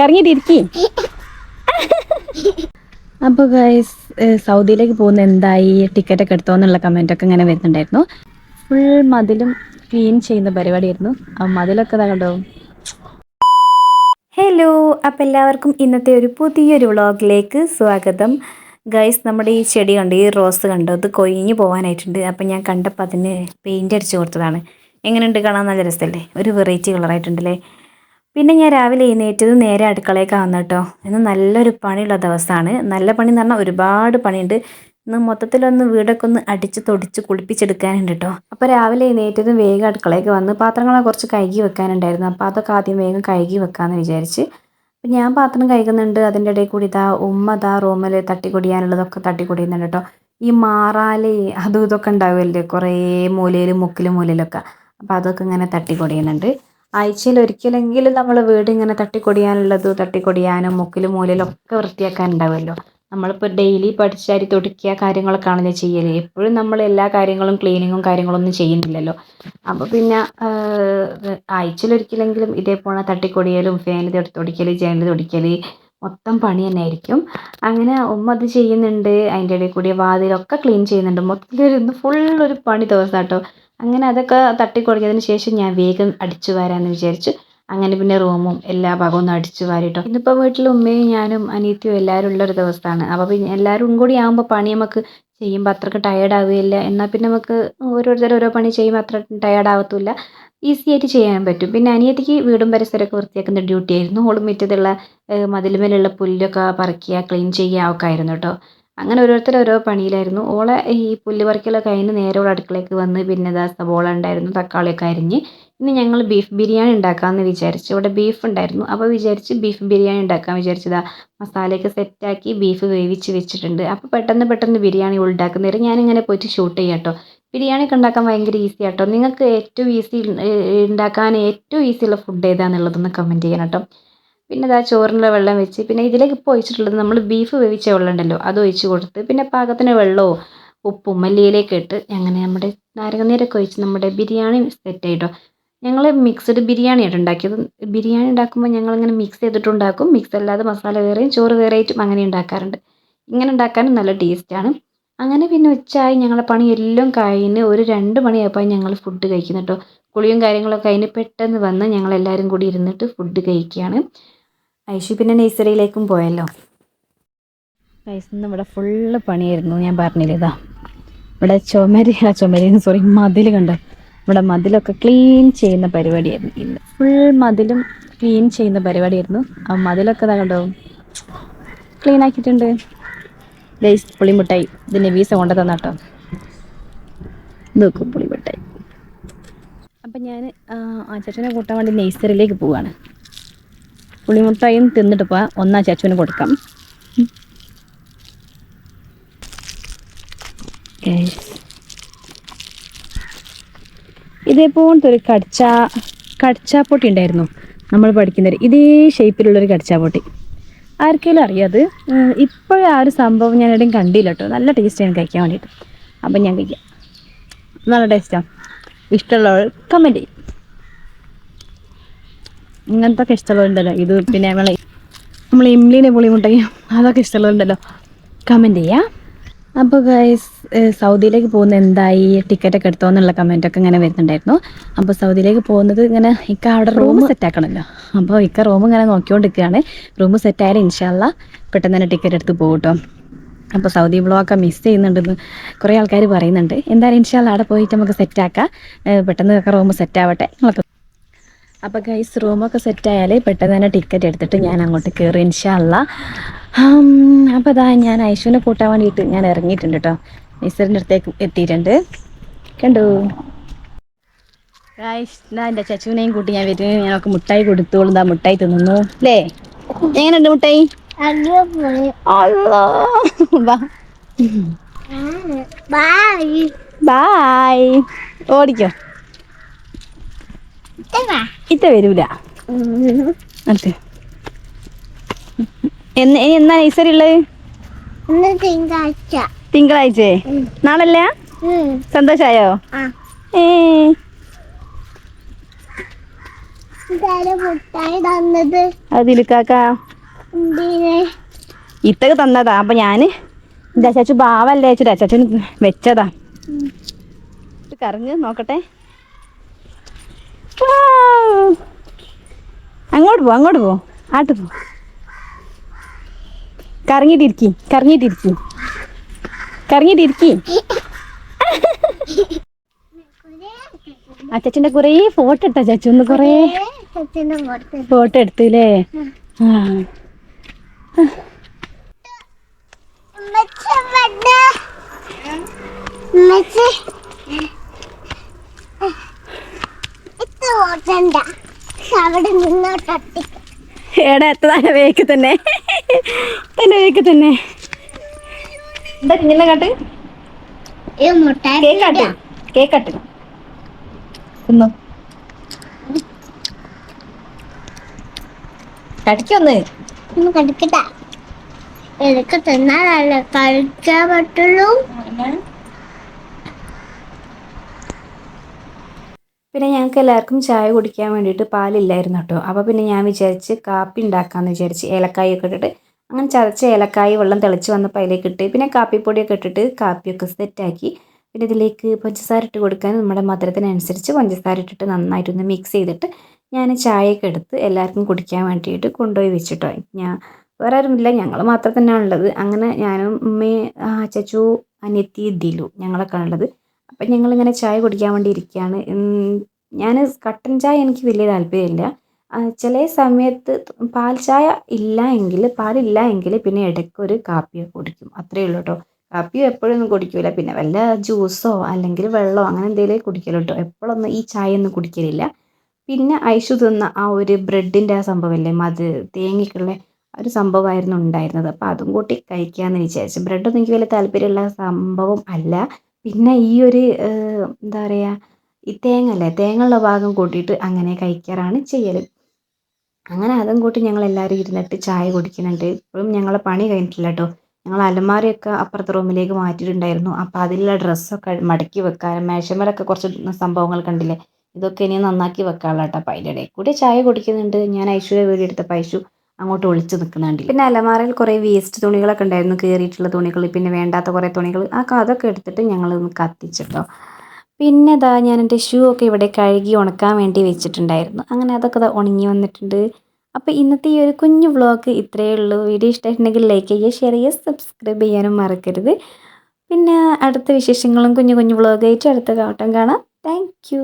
കറങ്ങിയിട്ടിരിക്കി അപ്പോൾ ഗൈസ് സൗദിയിലേക്ക് പോകുന്ന എന്തായി? ടിക്കറ്റ് ഒക്കെ എടുത്തോ എന്നുള്ള കമന്റ് ഒക്കെ ഇങ്ങനെ വരുന്നുണ്ടായിരുന്നു. ഫുൾ മതിലും ക്ലീൻ ചെയ്യുന്ന പരിപാടിയായിരുന്നു. ആ മതിലൊക്കെ ഇതാ കണ്ടോ? ഹലോ അപ്പോൾ എല്ലാവർക്കും ഇന്നത്തെ ഒരു പുതിയൊരു വ്ളോഗിലേക്ക് സ്വാഗതം. ഗൈസ് നമ്മുടെ ഈ ചെടി കണ്ട്? ഈ റോസ് കണ്ടു? അത് കൊഴിഞ്ഞു പോകാനായിട്ടുണ്ട് അപ്പം ഞാൻ കണ്ടപ്പോൾ അതിന് പെയിന്റ് അടിച്ചു കൊടുത്തതാണ്. എങ്ങനെയുണ്ട്? കാണാൻ നല്ല രസമല്ലേ ഒരു വെറൈറ്റി കളറായിട്ടുണ്ടല്ലേ പിന്നെ ഞാൻ രാവിലെ എഴുന്നേറ്റത് നേരെ അടുക്കളയൊക്കെ വന്നിട്ടോ. ഇന്ന് നല്ലൊരു പണിയുള്ള ദിവസമാണ്. നല്ല പണി എന്ന് പറഞ്ഞാൽ ഒരുപാട് പണിയുണ്ട്. ഇന്ന് മൊത്തത്തിലൊന്ന് വീടൊക്കെ ഒന്ന് അടിച്ച് തൊടിച്ച് കുളിപ്പിച്ചെടുക്കാനുണ്ട് കേട്ടോ അപ്പോൾ രാവിലെ എഴുന്നേറ്റത് വേഗം അടുക്കളയൊക്കെ വന്ന് പാത്രങ്ങളെ കുറച്ച് കഴുകി വെക്കാനുണ്ടായിരുന്നു. അപ്പോൾ അതൊക്കെ ആദ്യം വേഗം കഴുകി വെക്കാമെന്ന് വിചാരിച്ച്. അപ്പം ഞാൻ പാത്രം കഴുകുന്നുണ്ട്. അതിന്റെ ഇടയിൽ കൂടി ഇതാ ഉമ്മ ഇതാ റൂമിൽ തട്ടിക്കൊടിയാനുള്ളതൊക്കെ തട്ടിക്കൊടിയുന്നുണ്ട് കേട്ടോ ഈ മാറാൽ അതും ഇതൊക്കെ ഉണ്ടാവുമല്ലേ. കുറേ മൂലയിലും മുക്കിലും മൂലയിലൊക്കെ. അപ്പോൾ അതൊക്കെ ഇങ്ങനെ തട്ടിക്കൊടിയുന്നുണ്ട്. ആഴ്ചയിൽ ഒരിക്കലെങ്കിലും നമ്മൾ വീട് ഇങ്ങനെ തട്ടിക്കൊടിയാനുള്ളത് തട്ടിക്കൊടിയാനും മുക്കിലും മൂലയിലും ഒക്കെ വൃത്തിയാക്കാൻ ഉണ്ടാവുമല്ലോ നമ്മളിപ്പോൾ ഡെയിലി പഠിച്ചാരി തുടക്കിയ തുടയ്ക്കുക കാര്യങ്ങളൊക്കെയാണല്ലോ ചെയ്യൽ. എപ്പോഴും നമ്മൾ എല്ലാ കാര്യങ്ങളും ക്ലീനിങ്ങും കാര്യങ്ങളൊന്നും ചെയ്യുന്നില്ലല്ലോ. അപ്പോൾ പിന്നെ ആഴ്ചയിൽ ഒരിക്കലെങ്കിലും ഇതേപോലെ തട്ടിക്കൊടിയലും ഫാൻ തൊടിക്കൽ ജനൽ തൊടിക്കൽ മൊത്തം പണി തന്നെ ആയിരിക്കും അങ്ങനെ ഉമ്മ അത് ചെയ്യുന്നുണ്ട്. അതിന്റെ ഇടയിൽ കൂടി വാതിലൊക്കെ ക്ലീൻ ചെയ്യുന്നുണ്ട്. മൊത്തത്തിൽ ഇന്ന് ഫുൾ ഒരു പണി ദിവസം കേട്ടോ അങ്ങനെ അതൊക്കെ തട്ടിക്കൊടുക്കിയതിന് ശേഷം ഞാൻ വേഗം അടിച്ചു വാരാമെന്ന് വിചാരിച്ചു അങ്ങനെ പിന്നെ റൂമും എല്ലാ ഭാഗവും ഒന്ന് അടിച്ചു വാരിട്ടോ. ഇന്നിപ്പോൾ വീട്ടിൽ ഉമ്മയും ഞാനും അനിയത്തിയും എല്ലാവരും ഉള്ളൊരു ദിവസമാണ്. അപ്പോൾ പിന്നെ എല്ലാവരും കൂടി ആകുമ്പോൾ പണി നമുക്ക് ചെയ്യുമ്പോൾ അത്രയ്ക്ക് ടയേർഡ് ആവുകയില്ല. എന്നാൽ പിന്നെ നമുക്ക് ഓരോരുത്തർ ഓരോ പണി ചെയ്യുമ്പോൾ അത്ര ടയേർഡ് ആവത്തില്ല. ഈസി ആയിട്ട് ചെയ്യാൻ പറ്റും. പിന്നെ അനിയത്തിക്ക് വീടും പരിസരമൊക്കെ വൃത്തിയാക്കുന്ന ഡ്യൂട്ടി ആയിരുന്നു. ഓളും മുറ്റത്തുള്ള മതിലുമേലുള്ള പുല്ലൊക്കെ പറിക്കുക ക്ലീൻ ചെയ്യുക ഒക്കെ ആയിരുന്നു കേട്ടോ അങ്ങനെ ഓരോരുത്തർ ഓരോ പണിയിലായിരുന്നു. ഓളെ ഈ പുല്ല് പറിക്കലൊക്കെ കഴിഞ്ഞ് നേരെ ഓളെ അടുക്കളയ്ക്ക് വന്ന് പിന്നെ ദാ സബോള ഉണ്ടായിരുന്നു തക്കാളിയൊക്കെ അരിഞ്ഞ്. ഇന്ന് ഞങ്ങൾ ബീഫ് ബിരിയാണി ഉണ്ടാക്കാമെന്ന് വിചാരിച്ചു ഇവിടെ ബീഫ് ഉണ്ടായിരുന്നു. അപ്പോൾ വിചാരിച്ച് ബീഫ് ബിരിയാണി ഉണ്ടാക്കാൻ വിചാരിച്ചതാ മസാലയൊക്കെ സെറ്റാക്കി ബീഫ് വേവിച്ച് വെച്ചിട്ടുണ്ട്. അപ്പോൾ പെട്ടെന്ന് പെട്ടെന്ന് ബിരിയാണി ഉണ്ടാക്കുന്നേരം ഞാനിങ്ങനെ പോയിട്ട് ഷൂട്ട് ചെയ്യാം കേട്ടോ ബിരിയാണി ഒക്കെ ഉണ്ടാക്കാൻ ഭയങ്കര ഈസി ആട്ടോ. നിങ്ങൾക്ക് ഏറ്റവും ഈസി ഉണ്ടാക്കാൻ ഏറ്റവും ഈസിയുള്ള ഫുഡ് ഏതാണെന്നുള്ളതൊന്ന് കമന്റ് ചെയ്യണം കേട്ടോ പിന്നെ ഇതാ ചോറിനുള്ള വെള്ളം വെച്ച് പിന്നെ ഇതിലേക്ക് ഇപ്പോൾ ഒഴിച്ചിട്ടുള്ളത് നമ്മൾ ബീഫ് വേവിച്ച വെള്ളം ഉണ്ടല്ലോ അത് ഒഴിച്ച് കൊടുത്ത് പിന്നെ പാകത്തിന് വെള്ളവും ഉപ്പും മല്ലിയിലേക്ക് ഇട്ട് അങ്ങനെ നമ്മുടെ നാരങ്ങനീരൊക്കെ ഒഴിച്ച് നമ്മുടെ ബിരിയാണി സെറ്റ് ആയിട്ടോ ഞങ്ങൾ മിക്സ്ഡ് ബിരിയാണിയാണ് ഉണ്ടാക്കിയത്. ബിരിയാണി ഉണ്ടാക്കുമ്പോൾ ഞങ്ങളിങ്ങനെ മിക്സ് ചെയ്തിട്ടുണ്ടാക്കും. മിക്സ് അല്ലാതെ മസാല വേറെയും ചോറ് വേറെയായിട്ടും അങ്ങനെ ഉണ്ടാക്കാറുണ്ട്. ഇങ്ങനെ ഉണ്ടാക്കാനും നല്ല ടേസ്റ്റാണ് അങ്ങനെ പിന്നെ ഉച്ചയായി ഞങ്ങളുടെ പണി എല്ലാം കഴിഞ്ഞ് ഒരു രണ്ട് മണിയായപ്പോൾ ഞങ്ങൾ ഫുഡ് കഴിക്കുന്നു കേട്ടോ കുളിയും കാര്യങ്ങളൊക്കെ അതിന് പെട്ടെന്ന് വന്ന് ഞങ്ങളെല്ലാവരും കൂടി ഇരുന്നിട്ട് ഫുഡ് കഴിക്കുകയാണ്. ഐഷു പിന്നെ നഴ്സറിയിലേക്കും പോയല്ലോ. ഇവിടെ ഫുള്ള് പണിയായിരുന്നു. ഞാൻ പറഞ്ഞില്ലേ ഇതാ. ഇവിടെ ചുമരി ആ ചുമരി സോറി മതിൽ കണ്ടോ? ഇവിടെ മതിലൊക്കെ ക്ലീൻ ചെയ്യുന്ന പരിപാടിയായിരുന്നു. ഇന്ന് ഫുൾ മതിലും ക്ലീൻ ചെയ്യുന്ന പരിപാടിയായിരുന്നു. ആ മതിലൊക്കെ ഇതാ കണ്ടോ? ക്ലീൻ ആക്കിയിട്ടുണ്ട്. ദൈസ് പുളിമുട്ടായി. ഇതിന്റെ വീസ കൊണ്ടു തന്നാട്ടോ നോക്കും പുളിമുട്ടായി. അപ്പം ഞാൻ ആ ചേട്ടനെ കൂട്ടാൻ വേണ്ടി നെയ്സറിലേക്ക് പോവാണ്. പുളിമുട്ടായും തിന്നിട്ട് പോവാ. ഒന്നാ ചേച്ചുവിന് കൊടുക്കാം. ഇതേപോലത്തെ ഒരു കടിച്ച കടിച്ചാപ്പൊട്ടി ഉണ്ടായിരുന്നു നമ്മൾ പഠിക്കുന്നത് ഇതേ ഷേപ്പിലുള്ളൊരു കടിച്ചാപ്പൊട്ടി. ആർക്കെങ്കിലും അറിയാത്? ഇപ്പോഴും ആ ഒരു സംഭവം ഞാൻ എവിടെയും കണ്ടില്ല കേട്ടോ. നല്ല ടേസ്റ്റാണ് കഴിക്കാൻ വേണ്ടിയിട്ട്. അപ്പം ഞാൻ കഴിക്കാം. നല്ല ടേസ്റ്റാണ് ഇഷ്ടമുള്ളവർ കമന്റ് ചെയ്യും. ഇങ്ങനത്തെ ഒക്കെ ഇഷ്ടമുള്ളതുണ്ടല്ലോ ഇത് പിന്നെ നമ്മളെ നമ്മൾ ഇംലിനെ പുളിമുട്ടയും അതൊക്കെ ഇഷ്ടമുള്ളതുണ്ടല്ലോ കമന്റ് ചെയ്യാം. അപ്പോൾ ഗൈസ് സൗദിയിലേക്ക് പോകുന്ന എന്തായി? ടിക്കറ്റൊക്കെ എടുത്തോ എന്നുള്ള കമന്റൊക്കെ ഇങ്ങനെ വരുന്നുണ്ടായിരുന്നു. അപ്പോൾ സൗദിയിലേക്ക് പോകുന്നത് ഇങ്ങനെ ഇക്ക അവിടെ റൂം സെറ്റ് ആക്കണമല്ലോ അപ്പോൾ ഇക്ക റൂം ഇങ്ങനെ നോക്കിക്കൊണ്ടിരിക്കുകയാണ്. റൂം സെറ്റ് ആയാലും ഇൻഷാല്ല പെട്ടെന്ന് തന്നെ ടിക്കറ്റ് എടുത്ത് പോകും കേട്ടോ. അപ്പോൾ സൗദി ബ്ലോഗൊക്കെ മിസ് ചെയ്യുന്നുണ്ടെന്ന് കുറേ ആൾക്കാർ പറയുന്നുണ്ട്. എന്തായാലും ഇൻഷാല്ല അവിടെ പോയിട്ട് നമുക്ക് സെറ്റ് ആക്കാം. പെട്ടെന്ന് ഒക്കെ റൂം സെറ്റ് ആവട്ടെ. നിങ്ങളൊക്കെ അപ്പോൾ ഗൈസ് റൂമൊക്കെ സെറ്റ് ആയാൽ പെട്ടെന്ന് തന്നെ ടിക്കറ്റ് എടുത്തിട്ട് ഞാൻ അങ്ങോട്ട് കയറി ഇൻഷാല്ല അപ്പോൾ അതാ ഞാൻ ഐശുവിനെ കൂട്ടാൻ വേണ്ടിയിട്ട് ഞാൻ ഇറങ്ങിയിട്ടുണ്ട് കേട്ടോ നിസറിന്റെ അടുത്തേക്ക് എത്തിയിട്ടുണ്ട്. കണ്ടു? എന്നാ എന്റെ ചച്ചുവിനെയും കൂട്ടി ഞാൻ വരുന്നത് ഞാനൊക്കെ മുട്ടായി കൊടുത്തോളും. എന്താ മുട്ടായി തിന്നുന്നു. അല്ലേ എങ്ങനെയുണ്ട് മുട്ടായി. ബായ് ഓടിക്കോ. ഇത്ത വരൂല. അതെ എന്ന് ഇനി എന്നാ നഴ്സറി ഉള്ളത്? തിങ്കളാഴ്ച. തിങ്കളാഴ്ച? നാളല്ല? സന്തോഷായോ? ഏ. ഇത്തക്ക് തന്നതാ? അപ്പൊ ഞാൻ എന്റെ അച്ചാച്ചു ബാവല്ലേ അച്ഛൻ അച്ചാച്ചൻ വെച്ചതാ. കറിഞ്ഞ് കറങ്ങ് നോക്കട്ടെ. അങ്ങോട്ട് പോ അങ്ങോട്ട് പോ ആട്ട് പോ കറങ്ങിട്ടിരിക്കി കറങ്ങിട്ടിരിക്കി കറങ്ങിട്ടിരിക്കി അച്ചാച്ചന്റെ കുറേ ഫോട്ടോ ഇട്ട ചച്ചു ഒന്ന് കുറേ ഫോട്ടോ എടുത്തില്ലേ ആ എടാ എത്തതാണ് വേക്ക് തന്നെ. തന്നെ വേക്ക് തന്നെ. എന്താ ഇങ്ങനെ കാട്ട്? കേക്കാട്ട് മുട്ടായി കേക്ക് കാട്ട്. കേക്ക് കാട്ട്. തിന്നോ. കടിക്കൊന്ന്. ഒന്ന് കടിക്കട്ടെ എനിക്ക് തിന്നാലല്ലേ കഴിക്കാൻ പറ്റുള്ളൂ. പിന്നെ ഞങ്ങൾക്ക് എല്ലാവർക്കും ചായ കുടിക്കാൻ വേണ്ടിയിട്ട് പാലില്ലായിരുന്നു കേട്ടോ. അപ്പോൾ പിന്നെ ഞാൻ വിചാരിച്ച് കാപ്പി ഉണ്ടാക്കാമെന്ന് വിചാരിച്ച് ഏലക്കായൊക്കെ ഇട്ടിട്ട് അങ്ങനെ ചതച്ച ഏലക്കായ വെള്ളം തിളച്ച് വന്നപ്പോൾ അതിലേക്ക് ഇട്ട് പിന്നെ കാപ്പിപ്പൊടിയൊക്കെ ഇട്ടിട്ട് കാപ്പിയൊക്കെ സെറ്റാക്കി പിന്നെ ഇതിലേക്ക് പഞ്ചസാര ഇട്ട് കൊടുക്കാൻ നമ്മുടെ മധുരത്തിനനുസരിച്ച് പഞ്ചസാര ഇട്ടിട്ട് നന്നായിട്ടൊന്ന് മിക്സ് ചെയ്തിട്ട് ഞാൻ ചായയൊക്കെ എടുത്ത് എല്ലാവർക്കും കുടിക്കാൻ വേണ്ടിയിട്ട് കൊണ്ടുപോയി വെച്ചിട്ടോ. ഞാൻ വേറെ ആരുമില്ല ഞങ്ങൾ മാത്രം തന്നെയാണുള്ളത്. അങ്ങനെ ഞാനും ഉമ്മയും ചച്ചു അനിയത്തി ദിലു ഞങ്ങളൊക്കെ ഉള്ളത് അപ്പം ഞങ്ങളിങ്ങനെ ചായ കുടിക്കാൻ വേണ്ടി ഇരിക്കുകയാണ് ഞാൻ കട്ടൻ ചായ എനിക്ക് വലിയ താല്പര്യമില്ല. ചില സമയത്ത് പാൽ ചായ ഇല്ല എങ്കിൽ പാലില്ല എങ്കിൽ പിന്നെ ഇടയ്ക്ക് ഒരു കാപ്പിയോ കുടിക്കും. അത്രയേ ഉള്ളൂ കേട്ടോ കാപ്പിയും എപ്പോഴൊന്നും കുടിക്കില്ല പിന്നെ വല്ല ജ്യൂസോ അല്ലെങ്കിൽ വെള്ളമോ അങ്ങനെ എന്തെങ്കിലും കുടിക്കലോ കേട്ടോ എപ്പോഴൊന്നും ഈ ചായ ഒന്നും കുടിക്കലില്ല. പിന്നെ ഐഷു തിന്ന ആ ഒരു ബ്രെഡിന്റെ ആ സംഭവമല്ലേ? മത് തേങ്ങയ്ക്കുള്ള ഒരു സംഭവമായിരുന്നു ഉണ്ടായിരുന്നത്. അപ്പോൾ അതും കൂട്ടി കഴിക്കാമെന്ന് വിചാരിച്ചു. ബ്രെഡൊന്നും എനിക്ക് വലിയ താല്പര്യമുള്ള സംഭവം അല്ല. പിന്നെ ഈ ഒരു എന്താ പറയുക ഈ തേങ്ങ തേങ്ങയുള്ള ഭാഗം കൂട്ടിയിട്ട് അങ്ങനെ കഴിക്കാറാണ് ചെയ്യൽ അങ്ങനെ അതും കൂട്ടി ഞങ്ങൾ എല്ലാവരും ഇരുന്നിട്ട് ചായ കുടിക്കുന്നുണ്ട്. ഇപ്പോഴും ഞങ്ങളെ പണി കഴിഞ്ഞിട്ടില്ല കേട്ടോ ഞങ്ങൾ അലമാരയൊക്കെ അപ്പുറത്തെ റൂമിലേക്ക് മാറ്റിയിട്ടുണ്ടായിരുന്നു. അപ്പോൾ അതിലുള്ള ഡ്രസ്സൊക്കെ മടക്കി വെക്കാൻ മേശമരൊക്കെ കുറച്ച് സംഭവങ്ങൾ കണ്ടില്ലേ? ഇതൊക്കെ ഇനി നന്നാക്കി വെക്കാനുള്ള കേട്ടോ അപ്പോൾ അതിന്റെ ഇടയിൽ കൂടി ചായ കുടിക്കുന്നുണ്ട്. ഞാൻ ഐശ്വര്യ വീട് എടുത്തപ്പോൾ ഐശു അങ്ങോട്ട് ഒളിച്ച് നിൽക്കുന്നുണ്ട് പിന്നെ അലമാറയിൽ കുറേ വേസ്റ്റ് തുണികളൊക്കെ ഉണ്ടായിരുന്നു. കയറിയിട്ടുള്ള തുണികൾ പിന്നെ വേണ്ടാത്ത കുറേ തുണികൾ. ആ അതൊക്കെ എടുത്തിട്ട് ഞങ്ങൾ കത്തിച്ചിട്ടോ. പിന്നെ ദാ ഞാൻ എന്റെ ഷൂ ഒക്കെ ഇവിടെ കഴുകി ഉണക്കാൻ വേണ്ടി വെച്ചിട്ടുണ്ടായിരുന്നു. അങ്ങനെ അതൊക്കെ ദാ ഉണങ്ങി വന്നിട്ടുണ്ട്. അപ്പോൾ ഇന്നത്തെ ഈ ഒരു കുഞ്ഞു വ്ളോഗ് ഇത്രയേ ഉള്ളൂ. വീഡിയോ ഇഷ്ടമായിട്ടുണ്ടെങ്കിൽ ലൈക്ക് ചെയ്യുക ഷെയർ ചെയ്യുക സബ്സ്ക്രൈബ് ചെയ്യാനും മറക്കരുത്. പിന്നെ അടുത്ത വിശേഷങ്ങളും കുഞ്ഞു കുഞ്ഞു വ്ളോഗായിട്ട് അടുത്ത കാട്ടം കാണാം. താങ്ക്